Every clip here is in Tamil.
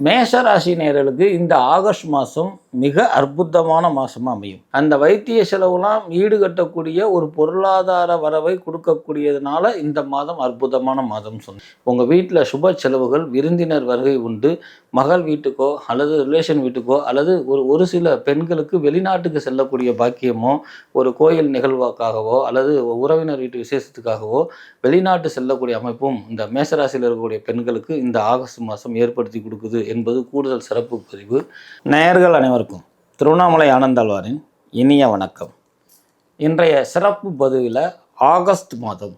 மேஷராசி ராசி நேயர்களுக்கு இந்த ஆகஸ்ட் மாதம் மிக அற்புதமான மாதமாக அமையும். அந்த வைத்திய செலவுலாம் ஈடுகட்டக்கூடிய ஒரு பொருளாதார வரவை கொடுக்கக்கூடியதுனால இந்த மாதம் அற்புதமான மாதம் சொன்னேன். உங்கள் வீட்டில் சுப செலவுகள் விருந்தினர் வருகை உண்டு மகள் வீட்டுக்கோ அல்லது ரிலேஷன் வீட்டுக்கோ அல்லது ஒரு ஒரு சில பெண்களுக்கு வெளிநாட்டுக்கு செல்லக்கூடிய பாக்கியமோ ஒரு கோயில் நிகழ்வாக்காகவோ அல்லது உறவினர் வீட்டு விசேஷத்துக்காகவோ வெளிநாட்டு செல்லக்கூடிய அமைப்பும் இந்த மேசராசியில் இருக்கக்கூடிய பெண்களுக்கு இந்த ஆகஸ்ட் மாதம் ஏற்படுத்தி கொடுக்குது என்பது கூடுதல் சிறப்பு பதிவு. நேயர்கள் அனைவருக்கும் திருவண்ணாமலை ஆனந்தாழ்வாரின் இனிய வணக்கம். இன்றைய சிறப்பு பதிவில் ஆகஸ்ட் மாதம்.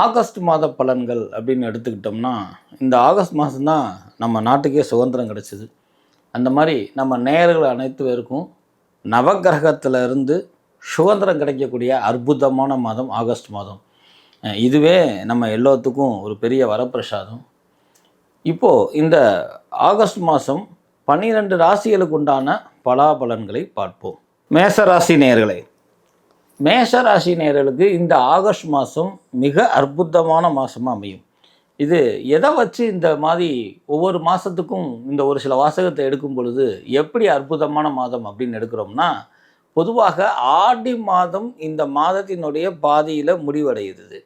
ஆகஸ்ட் மாத பலன்கள் அப்படின்னு எடுத்துக்கிட்டோம்னா இந்த ஆகஸ்ட் மாதம்தான் நம்ம நாட்டுக்கே சுதந்திரம் கிடைச்சிது. அந்த மாதிரி நம்ம நேயர்கள் அனைத்து பேருக்கும் நவக்கிரகத்துல இருந்து சுதந்திரம் கிடைக்கக்கூடிய அற்புதமான மாதம் ஆகஸ்ட் மாதம். இதுவே நம்ம எல்லாத்துக்கும் ஒரு பெரிய வரப்பிரசாதம். இப்போது இந்த ஆகஸ்ட் மாதம் பன்னிரண்டு ராசிகளுக்கு உண்டான பலாபலன்களை பார்ப்போம். மேச ராசி நேர்களை மேஷ ராசி நேர்களுக்கு இந்த ஆகஸ்ட் மாதம் மிக அற்புதமான மாதமாக அமையும். இது எதை வச்சு இந்த மாதிரி ஒவ்வொரு மாதத்துக்கும் இந்த ஒரு சில வாசகத்தை எடுக்கும் பொழுது எப்படி அற்புதமான மாதம் அப்படின்னு எடுக்கிறோம்னா பொதுவாக ஆடி மாதம் இந்த மாதத்தினுடைய பாதியில் முடிவடையுது.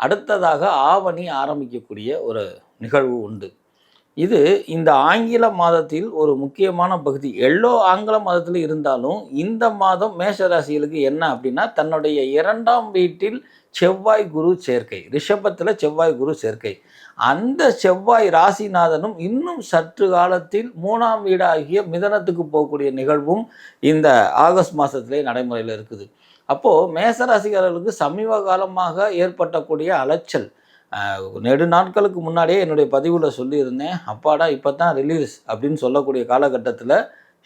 அடுத்ததாக ஆவணி ஆரம்பிக்கக்கூடிய ஒரு நிகழ்வு உண்டு. இது இந்த ஆங்கில மாதத்தில் ஒரு முக்கியமான பகுதி. எல்லோ ஆங்கில மாதத்தில் இருந்தாலும் இந்த மாதம் மேஷராசிகளுக்கு என்ன அப்படின்னா தன்னுடைய இரண்டாம் வீட்டில் செவ்வாய் குரு சேர்க்கை ரிஷபத்தில் செவ்வாய் குரு சேர்க்கை. அந்த செவ்வாய் ராசிநாதனும் இன்னும் சற்று காலத்தில் மூணாம் வீடாகிய மிதனத்துக்கு போகக்கூடிய நிகழ்வும் இந்த ஆகஸ்ட் மாதத்திலே நடைமுறையில் இருக்குது. அப்போது மேசராசிக்காரர்களுக்கு சமீப காலமாக ஏற்பட்டக்கூடிய அலைச்சல் நெடு நாட்களுக்கு முன்னாடியே என்னுடைய பதிவில் சொல்லியிருந்தேன். அப்பாடா இப்போ தான் ரிலீஸ் அப்படின்னு சொல்லக்கூடிய காலகட்டத்தில்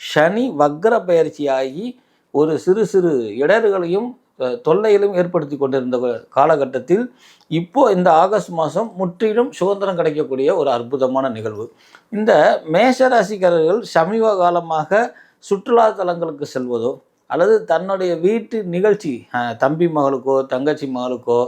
சனி வக்ர பயிற்சியாகி ஒரு சிறு சிறு இடர்களையும் தொல்லையிலும் தொல்லைகளையும் ஏற்படுத்தி கொண்டிருந்த காலகட்டத்தில் இப்போ இந்த ஆகஸ்ட் மாதம் முற்றிலும் சுதந்திரம் கிடைக்கக்கூடிய ஒரு அற்புதமான நிகழ்வு. இந்த மேஷராசிக்காரர்கள் சமீப காலமாக சுற்றுலா தலங்களுக்கு செல்வதோ அல்லது தன்னுடைய வீட்டு நிகழ்ச்சி தம்பி மகளுக்கோ தங்கச்சி மகளுக்கோ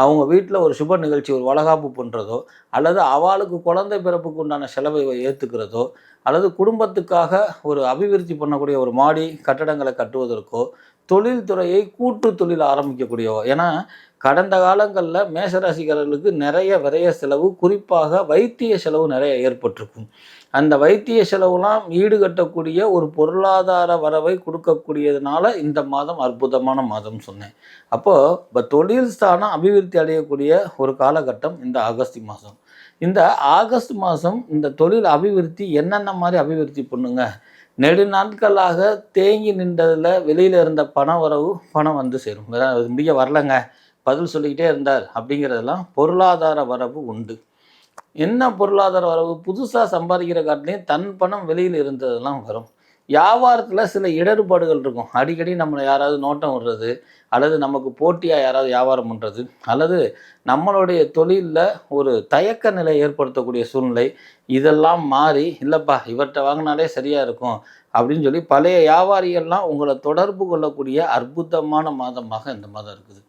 அவங்க வீட்டில் ஒரு சுப நிகழ்ச்சி ஒரு வளகாப்பு பண்ணுறதோ அல்லது அவளுக்கு குழந்தை பிறப்புக்கு உண்டான செலவை ஏற்றுக்கிறதோ அல்லது குடும்பத்துக்காக ஒரு அபிவிருத்தி பண்ணக்கூடிய ஒரு மாடி கட்டடங்களை கட்டுவதற்கோ தொழில்துறையை கூட்டு தொழில் ஆரம்பிக்கக்கூடியவோ. ஏன்னா கடந்த காலங்களில் மேசராசிக்காரர்களுக்கு நிறைய விரைய செலவு குறிப்பாக வைத்திய செலவு நிறைய ஏற்பட்டிருக்கும். அந்த வைத்திய செலவுலாம் ஈடுகட்டக்கூடிய ஒரு பொருளாதார வரவை கொடுக்கக்கூடியதுனால இந்த மாதம் அற்புதமான மாதம் சொன்னேன். அப்போது இப்போ தொழில் ஸ்தானம் அபிவிருத்தி அடையக்கூடிய ஒரு காலகட்டம் இந்த ஆகஸ்ட் மாதம். இந்த ஆகஸ்ட் மாதம் இந்த தொழில் அபிவிருத்தி என்னென்ன மாதிரி அபிவிருத்தி பண்ணுங்க? நெடு நாட்களாக தேங்கி நின்றதில் வெளியில் இருந்த பண வரவு பணம் வந்து சேரும். முடிய வரலங்க. பதில் சொல்லிக்கிட்டே இருந்தார். அப்படிங்கிறதெல்லாம் பொருளாதார வரவு உண்டு. என்ன பொருளாதார வரவு? புதுசாக சம்பாதிக்கிற காட்டிலையும் தன் பணம் வெளியில் இருந்ததெல்லாம் வரும். வியாபாரத்தில் சில இடர்பாடுகள் இருக்கும். அடிக்கடி நம்மளை யாராவது நோட்டம் விடுறது அல்லது நமக்கு போட்டியாக யாராவது வியாபாரம் பண்ணுறது அல்லது நம்மளுடைய தொழிலில் ஒரு தயக்க நிலை ஏற்படுத்தக்கூடிய சூழ்நிலை இதெல்லாம் மாறி இல்லைப்பா இவர்கிட்ட வாங்கினாலே சரியாக இருக்கும் அப்படின்னு சொல்லி பழைய வியாபாரிகள்லாம் உங்களை தொடர்பு கொள்ளக்கூடிய அற்புதமான மாதமாக இந்த மாதம் இருக்குது.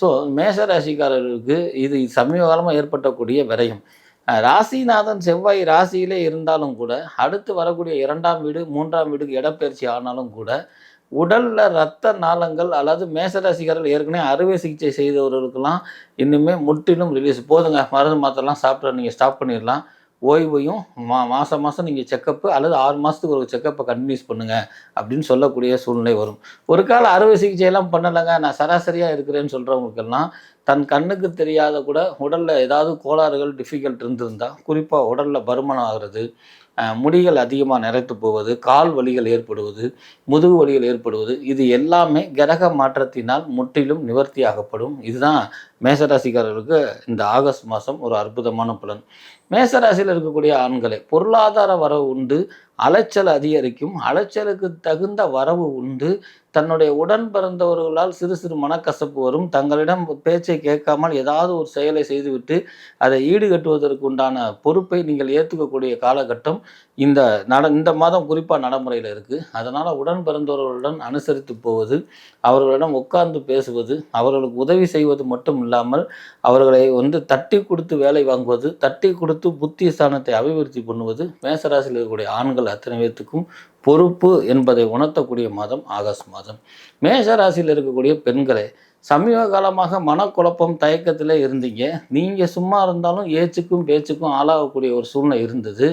ஸோ மேஷ ராசிக்காரர்களுக்கு இது சமீப காலமாக ஏற்பட்டக்கூடிய விரயம். ராசிநாதன் செவ்வாய் ராசியிலே இருந்தாலும் கூட அடுத்து வரக்கூடிய இரண்டாம் வீடு மூன்றாம் வீடுக்கு இடப்பெயர்ச்சி ஆனாலும் கூட உடல்ல இரத்த நாளங்கள் அல்லது மேசராசிக்காரர்கள் ஏற்கனவே அறுவை சிகிச்சை செய்தவர்களுக்கெல்லாம் இன்னுமே முற்றிலும் ரிலீஸ் போதுங்க மருந்து மாத்திரலாம் சாப்பிட்டு நீங்கள் ஸ்டாப் பண்ணிடலாம். ஓய்வையும் மா மாதம் மாதம் நீங்கள் செக்கப்பு அல்லது ஆறு மாதத்துக்கு ஒரு செக்கப்பை கன்டினியூஸ் பண்ணுங்கள் அப்படின்னு சொல்லக்கூடிய சூழ்நிலை வரும். ஒரு கால அறுவை சிகிச்சையெல்லாம் பண்ணலைங்க. நான் சராசரியாக இருக்கிறேன்னு சொல்கிறவங்களுக்கெல்லாம் தன் கண்ணுக்கு தெரியாத கூட உடலில் ஏதாவது கோளாறுகள் டிஃபிகல்ட் இருந்திருந்தால் குறிப்பாக உடலில் பருமனம் ஆகிறது முடிகள் அதிகமாக நிறைத்து போவது கால் வலிகள் ஏற்படுவது முதுகு வலிகள் ஏற்படுவது இது எல்லாமே கிரக மாற்றத்தினால் முற்றிலும் நிவர்த்தியாகப்படும். இதுதான் மேசராசிக்காரர்களுக்கு இந்த ஆகஸ்ட் மாதம் ஒரு அற்புதமான பலன். மேசராசியில் இருக்கக்கூடிய ஆண்களே பொருளாதார வரவு உண்டு அலைச்சல் அதிகரிக்கும். அலைச்சலுக்கு தகுந்த வரவு உண்டு. தன்னுடைய உடன் பிறந்தவர்களால் சிறு சிறு மனக்கசப்பு வரும். தங்களிடம் பேச்சை கேட்காமல் ஏதாவது ஒரு செயலை செய்துவிட்டு அதை ஈடுகட்டுவதற்கு உண்டான பொறுப்பை நீங்கள் ஏற்றுக்கக்கூடிய காலகட்டம். இந்த நட இந்த மாதம் குறிப்பாக நடைமுறையில் இருக்குது அதனால் உடன் பிறந்தவர்களுடன் அனுசரித்து போவது அவர்களிடம் உட்கார்ந்து பேசுவது அவர்களுக்கு உதவி செய்வது மட்டும் இல்லாமல் அவர்களை வந்து தட்டி கொடுத்து வேலை வாங்குவது தட்டி கொடுத்து புத்தி ஸ்தானத்தை அபிவிருத்தி பண்ணுவது மேசராசியில் இருக்கக்கூடிய ஆண்கள் அத்தனை பேர்த்துக்கும் பொறுப்பு என்பதை உணர்த்தக்கூடிய மாதம் ஆகஸ்ட் மாதம். மேஷ ராசியில் இருக்கக்கூடிய பெண்களை சமீப காலமாக மனக்குழப்பம் தயக்கத்தில் இருந்தீங்க. நீங்கள் சும்மா இருந்தாலும் ஏச்சுக்கும் பேச்சுக்கும் ஆளாகக்கூடிய ஒரு சூழ்நிலை இருந்தது.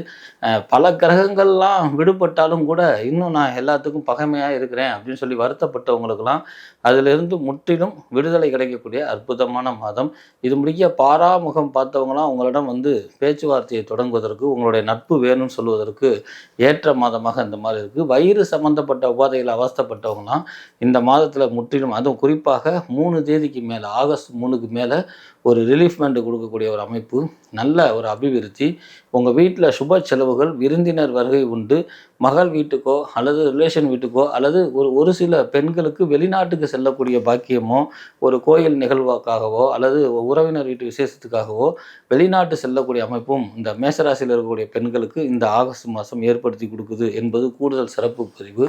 பல கிரகங்கள்லாம் விடுபட்டாலும் கூட இன்னும் நான் எல்லாத்துக்கும் பகைமையாக இருக்கிறேன் அப்படின்னு சொல்லி வருத்தப்பட்டவங்களுக்கெல்லாம் அதிலிருந்து முற்றிலும் விடுதலை கிடைக்கக்கூடிய அற்புதமான மாதம். இது முடிய பாராமுகம் பார்த்தவங்களாம் உங்களிடம் வந்து பேச்சுவார்த்தையை தொடங்குவதற்கு உங்களுடைய நட்பு வேணும்னு சொல்வதற்கு ஏற்ற மாதமாக இந்த மாதிரி இருக்குது வயிறு சம்மந்தப்பட்ட உபாதைகள் அவஸ்தப்பட்டவங்களாம் இந்த மாதத்தில் முற்றிலும் அதுவும் குறிப்பாக மூணு தேதிக்கு மேலே ஆகஸ்ட் மூணுக்கு மேலே ஒரு ரிலீஃப்மெண்ட் கொடுக்கக்கூடிய ஒரு அமைப்பு நல்ல ஒரு அபிவிருத்தி. உங்கள் வீட்டில் சுப செலவுகள் விருந்தினர் வருகை உண்டு. மகள் வீட்டுக்கோ அல்லது ரிலேஷன் வீட்டுக்கோ அல்லது ஒரு ஒரு சில பெண்களுக்கு வெளிநாட்டுக்கு செல்லக்கூடிய பாக்கியமோ ஒரு கோயில் நிகழ்வாக்காகவோ அல்லது உறவினர் வீட்டு விசேஷத்துக்காகவோ வெளிநாட்டு செல்லக்கூடிய அமைப்பும் இந்த மேசராசியில் இருக்கக்கூடிய பெண்களுக்கு இந்த ஆகஸ்ட் மாதம் ஏற்படுத்தி கொடுக்குது என்பது கூடுதல் சிறப்பு பதிவு.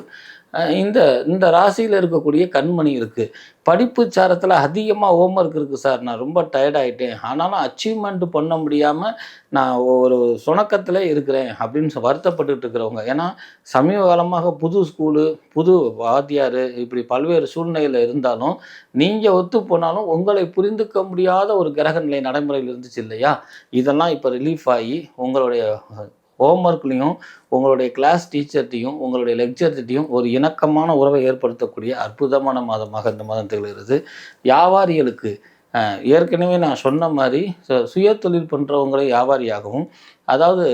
இந்த இந்த ராசியில் இருக்கக்கூடிய கண்மணி இருக்குது படிப்பு சாரத்தில் அதிகமாக ஹோம்ஒர்க் இருக்குது சார். நான் ரொம்ப டயர்ட் ஆகிட்டேன் ஆனாலும் அச்சீவ்மெண்ட் பண்ண முடியாமல் நான் ஒரு சுணக்கத்தில் இருக்கிறேன் அப்படின்னு வருத்தப்பட்டுட்டு இருக்கிறவங்க. ஏன்னா சமீப காலமாக புது ஸ்கூலு புது வாத்தியார் இப்படி பல்வேறு சூழ்நிலையில் இருந்தாலும் நீங்கள் ஒத்து போனாலும் உங்களை புரிந்துக்க முடியாத ஒரு கிரக நிலை நடைமுறையில் இருந்துச்சு இல்லையா? இதெல்லாம் இப்போ ரிலீஃப் ஆகி உங்களுடைய ஹோம்ஒர்க்லேயும் உங்களுடைய கிளாஸ் டீச்சர்ட்டையும் உங்களுடைய லெக்சர்கிட்டையும் ஒரு இணக்கமான உறவை ஏற்படுத்தக்கூடிய அற்புதமான மாதமாக இந்த மாதம் திகழ்கிறது. வியாபாரிகளுக்கு ஏற்கனவே நான் சொன்ன மாதிரி சு- சுய தொழில் பண்ணுறவங்களை வியாபாரியாகவும் அதாவது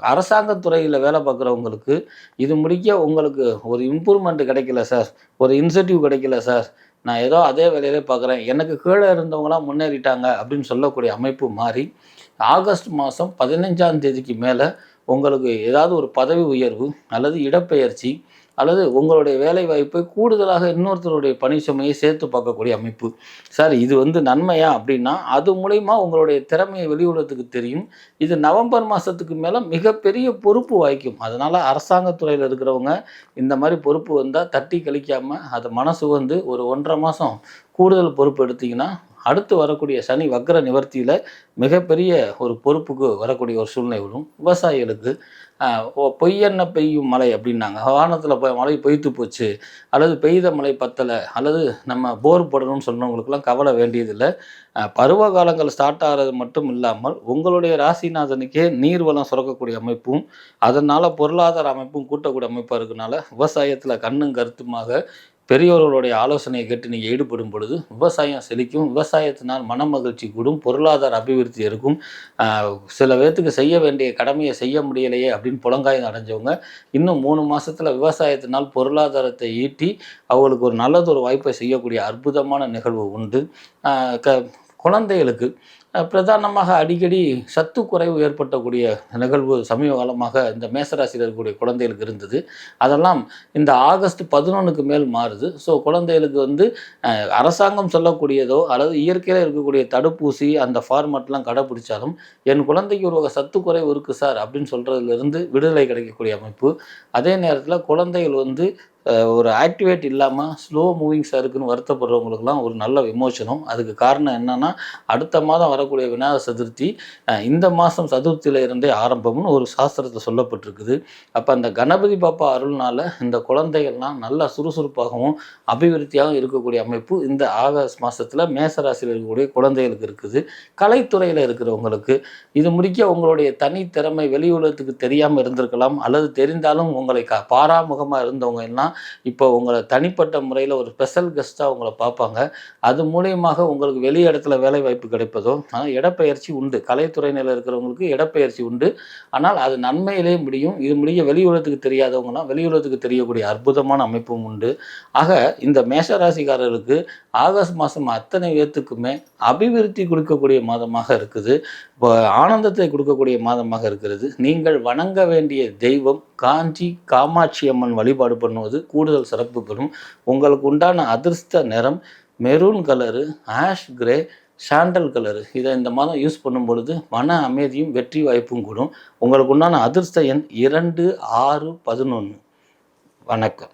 அரசாங்க துறையில் வேலை பார்க்குறவங்களுக்கு இது முடிக்க உங்களுக்கு ஒரு இம்ப்ரூவ்மெண்ட் கிடைக்கல சார் ஒரு இன்சென்டிவ் கிடைக்கல சார் நான் ஏதோ அதே வேலையிலே பார்க்குறேன். எனக்கு கீழே இருந்தவங்களாம் முன்னேறிட்டாங்க அப்படின்னு சொல்லக்கூடிய அமைப்பு மாறி ஆகஸ்ட் மாதம் பதினஞ்சாம் தேதிக்கு மேலே உங்களுக்கு ஏதாவது ஒரு பதவி உயர்வு அல்லது இடப்பெயர்ச்சி அல்லது உங்களுடைய வேலை வாய்ப்பை கூடுதலாக இன்னொருத்தருடைய பணி சுமையை சேர்த்து பார்க்கக்கூடிய அமைப்பு. சார் இது வந்து நன்மையா அப்படின்னா அது மூலயமா உங்களுடைய திறமையை வெளியுலகத்துக்கு தெரியும். இது நவம்பர் மாதத்துக்கு மேலே மிகப்பெரிய பொறுப்பு வாய்க்கும். அதனால் அரசாங்கத்துறையில் இருக்கிறவங்க இந்த மாதிரி பொறுப்பு வந்தால் தட்டி கழிக்காமல் அதை மனசு வந்து ஒரு ஒன்றரை மாதம் கூடுதல் பொறுப்பு எடுத்திங்கன்னா அடுத்து வரக்கூடிய சனி வக்ர நிவர்த்தியில் மிகப்பெரிய ஒரு பொறுப்புக்கு வரக்கூடிய ஒரு சூழ்நிலை வரும். விவசாயிகளுக்கு பொய்யென்ன பெய்யும் மழை அப்படின்னாங்க. வானத்தில் மழை பொய்த்து போச்சு. அல்லது பெய்த மழை பத்தலை. அல்லது நம்ம போர் போடணும்னு சொன்னவங்களுக்குலாம் கவலை வேண்டியதில்லை. பருவ காலங்கள் ஸ்டார்ட் ஆகிறது மட்டும் இல்லாமல் உங்களுடைய ராசிநாதனுக்கே நீர் வளம் சுரக்கக்கூடிய அமைப்பும் அதனால் பொருளாதார அமைப்பும் கூட்டக்கூடிய அமைப்பாக இருக்கனால விவசாயத்தில் கண்ணும் கருத்துமாக பெரியோர்களுடைய ஆலோசனையை கேட்டு நீங்கள் ஈடுபடும் பொழுது விவசாயம் செழிக்கும் விவசாயத்தினால் மன மகிழ்ச்சி கூடும் பொருளாதார அபிவிருத்தி இருக்கும். சில பேர்த்துக்கு செய்ய வேண்டிய கடமையை செய்ய முடியலையே அப்படின்னு புலங்காயம் அடைஞ்சவங்க இன்னும் மூணு மாதத்தில் விவசாயத்தினால் பொருளாதாரத்தை ஈட்டி அவங்களுக்கு ஒரு நல்லதொரு வாய்ப்பை செய்யக்கூடிய அற்புதமான நிகழ்வு உண்டு. க குழந்தைகளுக்கு பிரதானமாக அடிக்கடி சத்து குறைவு ஏற்பட்டக்கூடிய நிகழ்வு சமீப காலமாக இந்த மேசராசியில் இருக்கக்கூடிய குழந்தைகளுக்கு இருந்தது. அதெல்லாம் இந்த ஆகஸ்ட் பதினொன்றுக்கு மேல் மாறுது. ஸோ குழந்தைகளுக்கு வந்து அரசாங்கம் சொல்லக்கூடியதோ அல்லது இயற்கையில் இருக்கக்கூடிய தடுப்பூசி அந்த ஃபார்மட்லாம் கடைப்பிடிச்சாலும் என் குழந்தைக்கு ஒரு வகை சத்து குறைவு இருக்குது சார் அப்படின்னு சொல்கிறதுலேருந்து விடுதலை கிடைக்கக்கூடிய அமைப்பு. அதே நேரத்தில் குழந்தைகள் வந்து ஒரு ஆக்டிவேட் இல்லாமல் ஸ்லோ மூவிங்ஸாக இருக்குன்னு வருத்தப்படுறவங்களுக்குலாம் ஒரு நல்ல விமோசனம். அதுக்கு காரணம் என்னன்னா அடுத்த மாதம் வரக்கூடிய விநாயகர் சதுர்த்தி இந்த மாதம் சதுர்த்தியில இருந்தே ஆரம்பம்னு ஒரு சாஸ்திரத்தில் சொல்லப்பட்டிருக்குது. அப்போ அந்த கணபதி பாப்பா அருள்னால் இந்த குழந்தைகள்லாம் நல்லா சுறுசுறுப்பாகவும் அபிவிருத்தியாகவும் இருக்கக்கூடிய அமைப்பு இந்த ஆகஸ்ட் மாதத்தில் மேசராசியில் இருக்கக்கூடிய குழந்தைகளுக்கு இருக்குது. கலைத்துறையில் இருக்கிறவங்களுக்கு இது முடிக்க உங்களுடைய தனித்திறமை வெளி உலகத்துக்கு தெரியாமல் இருந்திருக்கலாம் அல்லது தெரிந்தாலும் உங்களை க பாராமுகமாக இருந்தவங்க எல்லாம் இப்போ உங்களை தனிப்பட்ட முறையில் ஒரு ஸ்பெஷல் கெஸ்ட்டாக உங்களை பார்ப்பாங்க. அது மூலியமாக உங்களுக்கு வெளி இடத்துல வேலை வாய்ப்பு கிடைப்பதோ ஆனால் இடப்பெயர்ச்சி உண்டு. கலைத்துறையினில் இருக்கிறவங்களுக்கு இடப்பெயர்ச்சி உண்டு. ஆனால் அது நன்மையிலே முடியும். இது முடிய வெளியுலகத்துக்கு தெரியாதவங்கன்னா வெளியுலகத்துக்கு தெரியக்கூடிய அற்புதமான அமைப்பும் உண்டு. ஆக இந்த மேஷராசிக்காரர்களுக்கு ஆகஸ்ட் மாதம் அத்தனை பேர்த்துக்குமே அபிவிருத்தி கொடுக்கக்கூடிய மாதமாக இருக்குது. இப்போ ஆனந்தத்தை கொடுக்கக்கூடிய மாதமாக இருக்கிறது. நீங்கள் வணங்க வேண்டிய தெய்வம் காஞ்சி காமாட்சி அம்மன் வழிபாடு பண்ணுவது கூடுதல் சிறப்பு பெறும். உங்களுக்கு உண்டான அதிர்ஷ்ட நிறம் maroon colour ash grey sandal colour. இதை இந்த மாதம் யூஸ் பண்ணும் பொழுது மன அமைதியும் வெற்றி வாய்ப்பும் கூடும். உங்களுக்கு உண்டான அதிர்ஷ்ட எண் இரண்டு ஆறு பதினொன்று வணக்கம்.